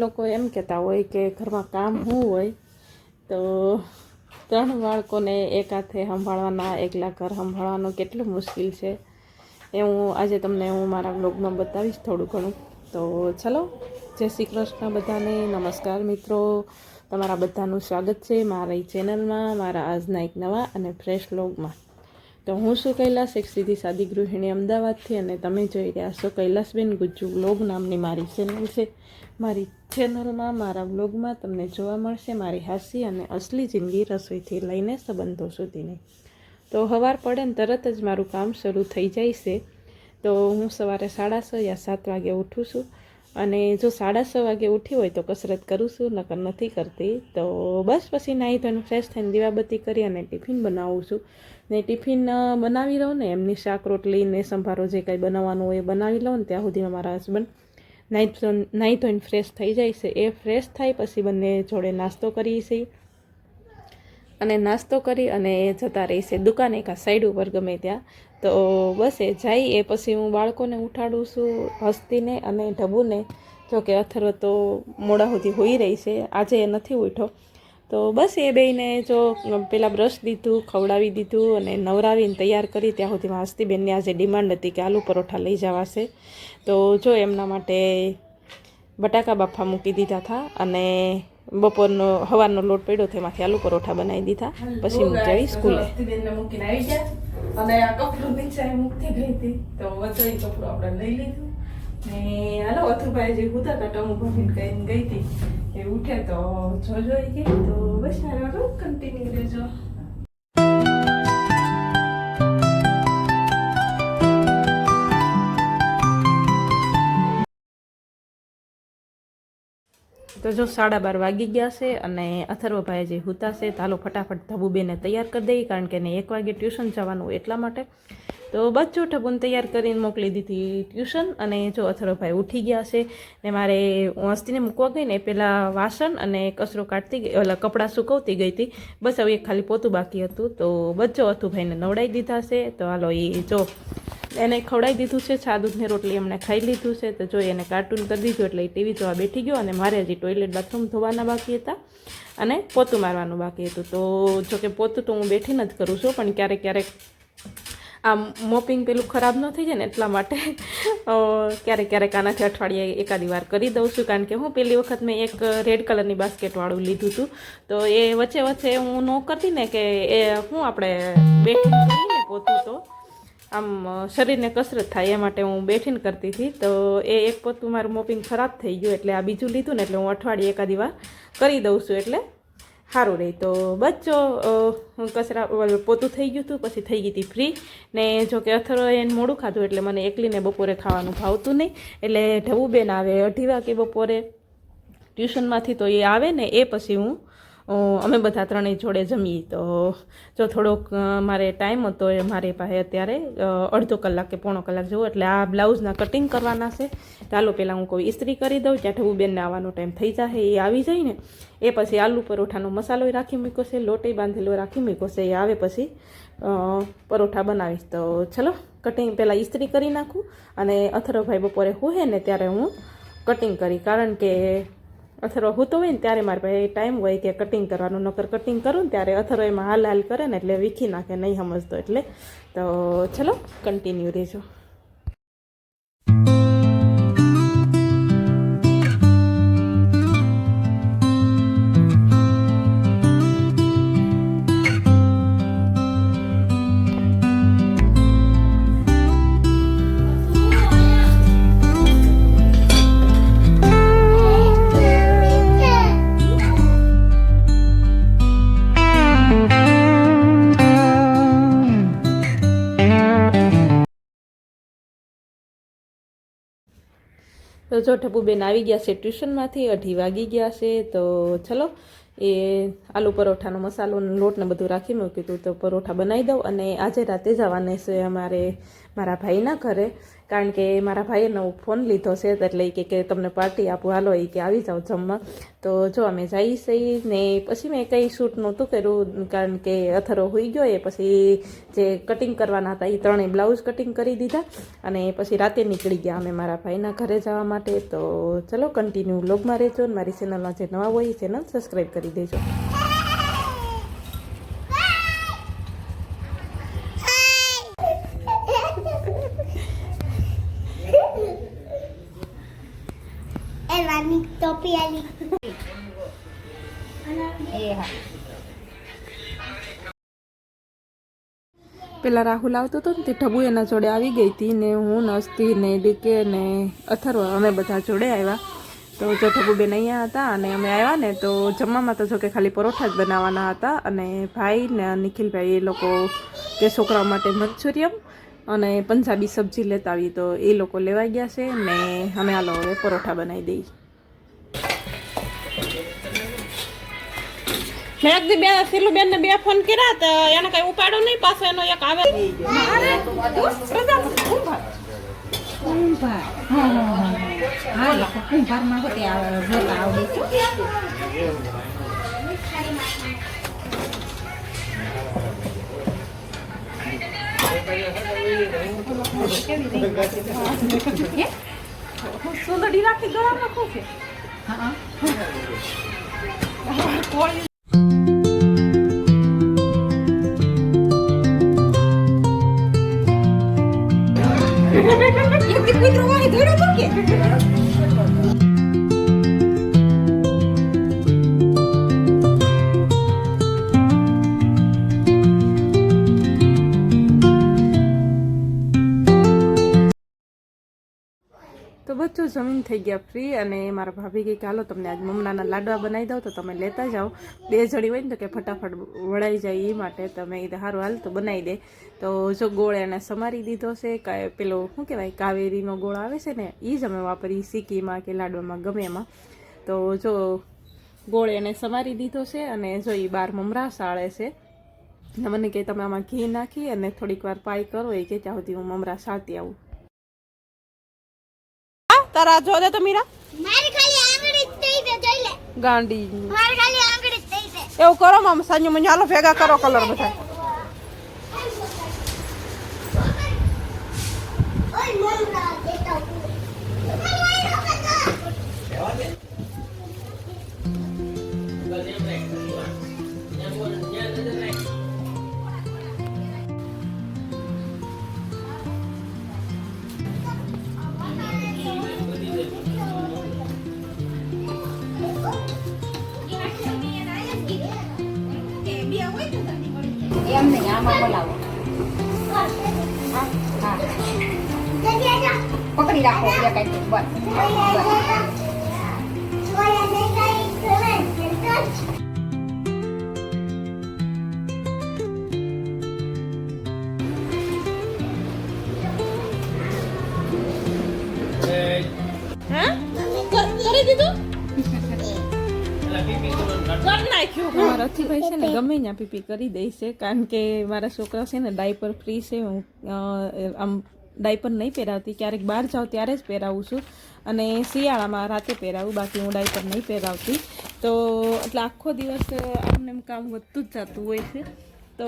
લોકો એમ કહેતા હોય કે ઘરમાં કામ શું હોય, તો ત્રણ બાળકોને એક હાથે સંભાળવાના, એકલા ઘર સંભાળવાનું કેટલું મુશ્કેલ છે. એ હું આજે તમને હું મારા બ્લોગમાં બતાવીશ થોડું ઘણું. તો ચલો, જય શ્રી કૃષ્ણ બધાને. નમસ્કાર મિત્રો. તમારા બધાનું સ્વાગત છે મારી ચેનલમાં, મારા આજના એક નવા અને ફ્રેશ બ્લોગમાં તો હું શું કૈલાસ, એક સીધી સાદી ગૃહિણી અમદાવાદથી અને તમે જોઈ રહ્યા છો કૈલાસબેન ગુજ્જુ વ્લોગ નામની મારી ચેનલ છે. મારી ચેનલમાં મારા વ્લોગમાં તમને જોવા મળશે મારી હાસી અને અસલી જિંદગી રસોઈથી લઈને સંબંધો સુધીની. તો સવાર પડે ને તરત જ મારું કામ શરૂ થઈ જાય છે. તો હું સવારે સાડા છ યા સાત વાગે ઉઠું છું. અને જો સાડા છ વાગે ઉઠી હોય તો કસરત કરું છું, નકર નથી કરતી. તો બસ પછી નાહી ધોઈને ફ્રેશ થઈને દીવાબત્તી કરી અને ટિફિન બનાવું છું. ને ટિફિન બનાવી લઉં ને, એમની શાક રોટલી ને સંભારો જે કાંઈ બનાવવાનું હોય એ બનાવી લઉં ને, ત્યાં સુધીમાં મારા હસબન્ડ નાહી નાહી ધોઈને ફ્રેશ થઈ જાય છે. એ ફ્રેશ થાય પછી બંને જોડે નાસ્તો કરીએ છીએ. અને નાસ્તો કરી અને એ જતા રહી છે. એક આ સાઈડ ઉપર ગમે ત્યાં. તો બસ એ જાય. એ પછી હું બાળકોને ઉઠાડું છું હસ્તીને અને ઢબુને. જો કે તો મોડા સુધી હોઈ રહી છે. આજે એ નથી ઉઠ્યો. તો બસ એ બેને જો પેલા બ્રશ દીધું, ખવડાવી દીધું અને નવરાવીને તૈયાર કરી. ત્યાં સુધીમાં હસ્તીબેનની આજે ડિમાન્ડ હતી કે આલુ પરોઠા લઈ જવાશે. તો જો એમના માટે બટાકા બાફા મૂકી દીધા હતા અને બપોરનો હવારનો લોટ પડ્યો હતો એમાંથી આલુ પરોઠા બનાવી દીધા. પછી હું જઈ સ્કૂલે. મૂકીને આવી ગયા. અને આ કપડું નીચે મૂકતી ગઈ હતી. તો વધુ કપડું આપણે લઈ લીધું. ને હાલો અથુભાઈ જે હતા ટમુ ભાભીને કહીને ગઈ હતી. એ ઉઠે તો જોજો કે તો બસ હાલો કન્ટિન્યુ રહેજો. તો જો સાડા બાર વાગી ગયા છે અને અથર્વભાઈ જે હુતા છે, તો હાલો ફટાફટ ધબુબેને તૈયાર કરી દઈએ, કારણ કે એને એક વાગે ટ્યુશન જવાનું એટલા માટે. તો બચ્ચો ઠબુને તૈયાર કરીને મોકલી દીધી ટ્યુશન અને જો અથર્વભાઈ ઉઠી ગયા છે ને મારે હસ્તીને મૂકવા ગઈ ને પહેલાં વાસણ અને કચરો કાઢતી ગઈ, ઓલા કપડાં સુકવતી ગઈ હતી. બસ હવે એક ખાલી પોતું બાકી હતું. તો બચ્ચો અથુભાઈને નવડાવી દીધા છે. તો હાલો એ જો એને ખવડાવી દીધું છે છા દૂધને રોટલી એમણે ખાઈ લીધું છે, તો જો એને કાર્ટૂન કરી દીધું એટલે એ ટીવી જોવા બેઠી ગયો અને મારે હજી ટોયલેટ બાથરૂમ ધોવાના બાકી હતા અને પોતું મારવાનું બાકી હતું. તો જો કે પોતું તો હું બેઠીને જ કરું છું, પણ ક્યારેક ક્યારેક આ મોપિંગ પેલું ખરાબ ન થઈ જાય ને એટલા માટે ક્યારેક ક્યારેક આનાથી અઠવાડિયે એકાદી વાર કરી દઉં છું, કારણ કે હું પહેલી વખત મેં એક રેડ કલરની બાસ્કેટવાળું લીધું હતું. તો એ વચ્ચે વચ્ચે હું ન કરતી ને કે એ હું આપણે બેઠી પોતું તો આમ શરીરને કસરત થાય એ માટે હું બેઠીને કરતી હતી. તો એ એક પોતું મારું મોપિંગ ખરાબ થઈ ગયું એટલે આ બીજું લીધું ને એટલે હું અઠવાડિયે એકાદી વાર કરી દઉં છું એટલે સારું રહે. તો બચ્ચો કચરા પોતું થઈ ગયું હતું, પછી થઈ ગઈ હતી ફ્રી ને જો કે અથરો એને મોડું ખાધું એટલે મને એકલીને બપોરે ખાવાનું ભાવતું નહીં. એટલે ઢવુબેન આવે અઢી વાગે બપોરે ટ્યુશનમાંથી તો એ આવે ને એ પછી હું અમે બધા ત્રણેય જોડે જમીએ. તો જો થોડોક મારે ટાઈમ હતો એ મારી પાસે અત્યારે અડધો કલાક કે પોણો કલાક જેવો. એટલે આ બ્લાઉઝના કટિંગ કરવાના છે. ચાલો પહેલાં હું કોઈ ઇસ્ત્રી કરી દઉં. ત્યાં ઠબુબેનને આવવાનો ટાઈમ થઈ જાય એ આવી જાય ને એ પછી આલુ પરોઠાનો મસાલો રાખી મૂક્યો છે. લોટે બાંધેલો રાખી મૂક્યો છે. એ આવે પછી પરોઠા બનાવીશ. તો ચલો કટિંગ પહેલાં ઇસ્ત્રી કરી નાખું. અને અથરોભાઈ બપોરે હોય ને ત્યારે હું કટિંગ કરી. કારણ કે અથરો હૂતો હોય ને ત્યારે મારે પાસે ટાઈમ હોય કે કટિંગ કરવાનું, નકર કટિંગ કરું ને ત્યારે અથરો એમાં હાલ હાલ કરે ને એટલે વીખી નાખે, નહીં સમજતો એટલે. તો ચલો કન્ટિન્યુ રહેજો. તો જો ઠપુબેન આવી ગયા છે ટ્યુશનમાંથી, અઢી વાગી ગયા છે, તો ચલો એ આલુ પરોઠાનો મસાલો લોટને બધું રાખી મૂક્યું હતું, તો પરોઠા બનાવી દઉં અને આજે રાતે જવાને છે અમારે મારા ભાઈના ઘરે, કારણ કે મારા ભાઈએ નવો ફોન લીધો છે, એટલે કે કે તમને પાર્ટી આપું. હાલો એ કે આવી જાઓ જમવા. તો જો અમે જઈ છીએ ને પછી મેં કંઈ શૂટ નહોતું કર્યું, કારણ કે અથરો હોઈ ગયો એ પછી જે કટિંગ કરવાના હતા એ ત્રણેય બ્લાઉઝ કટિંગ કરી દીધા. અને પછી રાતે નીકળી ગયા અમે મારા ભાઈના ઘરે જવા માટે. તો ચલો કન્ટિન્યુ બ્લોગમાં રહેજો અને મારી ચેનલમાં જે નવા હોય એ ચેનલ સબસ્ક્રાઈબ કરી દેજો. પેલા રાહુલ આવતો હતો ને તે ઢબુ એના જોડે આવી ગઈ હતી ને હું, નસ્તી ને ડીકે ને અથર્વ અમે બધા જોડે આવ્યા. તો જો ઢબુબેન અહીંયા હતા અને અમે આવ્યા ને, તો જમવામાં તો જો કે ખાલી પરોઠા જ બનાવવાના હતા અને ભાઈ ને નિખિલભાઈ એ લોકો તે છોકરાઓ માટે મંચુરિયમ અને પંજાબી સબ્જી લેતા આવી. તો એ લોકો લેવાઈ ગયા છે ને અમે હાલો હવે પરોઠા બનાવી દઈ મેં એક દી બે સિલુ બેન ને બે ફોન કર્યા તો એને કઈ ઉપાડો નહીં પાછો એનો એક આવે. સુંદરી રાખી ગળામાં નાખું છે? હા બચ્ચો જમીન થઈ ગયા ફ્રી અને મારા ભાભી કે હાલો તમને આજ મમરાના લાડવા બનાવી દઉં તો તમે લેતા જાઓ. બે જણી હોય ને તો કે ફટાફટ વળાઈ જાય એ માટે તમે એ સારું હાલ તો બનાવી દે. તો જો ગોળ એને સમારી દીધો છે કાંઈ પેલો, શું કહેવાય, કાવેરીનો ગોળ આવે છે ને એ જ અમે વાપરી સિક્કીમાં કે લાડવામાં ગમે એમાં. તો જો ગોળ એને સમારી દીધો છે અને જો એ બાર મમરા સાળે છે. મને કે તમે આમાં ઘી નાખી અને થોડીક વાર પાય કરો, એ કે ત્યાં સુધી હું મમરા સાતી આવું. તારા જો દે તો મીરા. મારી ખાલી આંગળી જ થઈ છે જોઈ લે. ગાંડી. મારી ખાલી આંગળી જ થઈ છે. એવું કરો મમ સાંજે મને હાલો ભેગા કરો કલર બધા આમાં બોલાવો હા હા પકડી રાખો એક એક બસ કરી દીધું મારા રથીભાઈ છે ને ગમે ત્યાં પીપી કરી દે છે, કારણ કે મારા છોકરા છે ને ડાયપર ફ્રી છે, હું આમ ડાયપર નહીં પહેરાવતી, ક્યારેક બહાર જાઉં ત્યારે જ પહેરાવું છું. અને શિયાળામાં રાતે પહેરાવું, બાકી હું ડાયપર નહીં પહેરાવતી. તો એટલે આખો દિવસ આમને એમ કામ વધતું જ જતું હોય છે. તો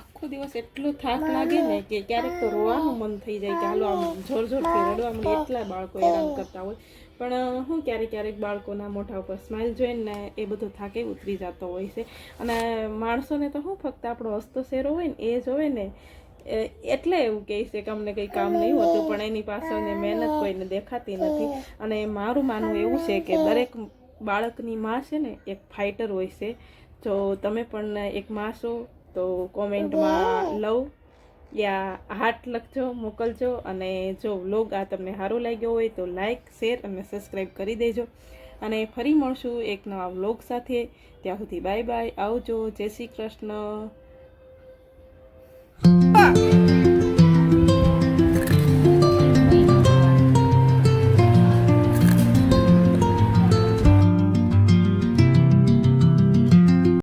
આખો દિવસ એટલો થાક લાગે ને કે ક્યારેક તો રોવાનું મન થઈ જાય કે હાલો આમ જોર જોરથી રડવા મળે એટલા બાળકો હેરાન કરતા હોય. પણ હું ક્યારેક ક્યારેક બાળકોના મોઢા ઉપર સ્માઇલ જોઈને એ બધો થાકે, ઉતરી જતો હોય છે. અને માણસોને તો હું ફક્ત આપણો હસતો શેરો હોય ને એ જોવે ને એટલે એવું કહે છે કે અમને કંઈ કામ નહીં હોતું, પણ એની પાછળની મહેનત કોઈને દેખાતી નથી. અને મારું માનવું એવું છે કે દરેક બાળકની માં છે ને, એક ફાઇટર હોય છે. જો તમે પણ એક માં છો, તો કોમેન્ટમાં લવ યા હાર્ટ લખજો, મોકલજો અને જો વ્લોગ આ તમને સારો લાગ્યો હોય તો લાઈક શેર અને સબસ્ક્રાઈબ કરી દેજો. અને ફરી મળશું એક નવા વ્લોગ સાથે. ત્યાં સુધી બાય બાય આવજો. જય શ્રી કૃષ્ણ.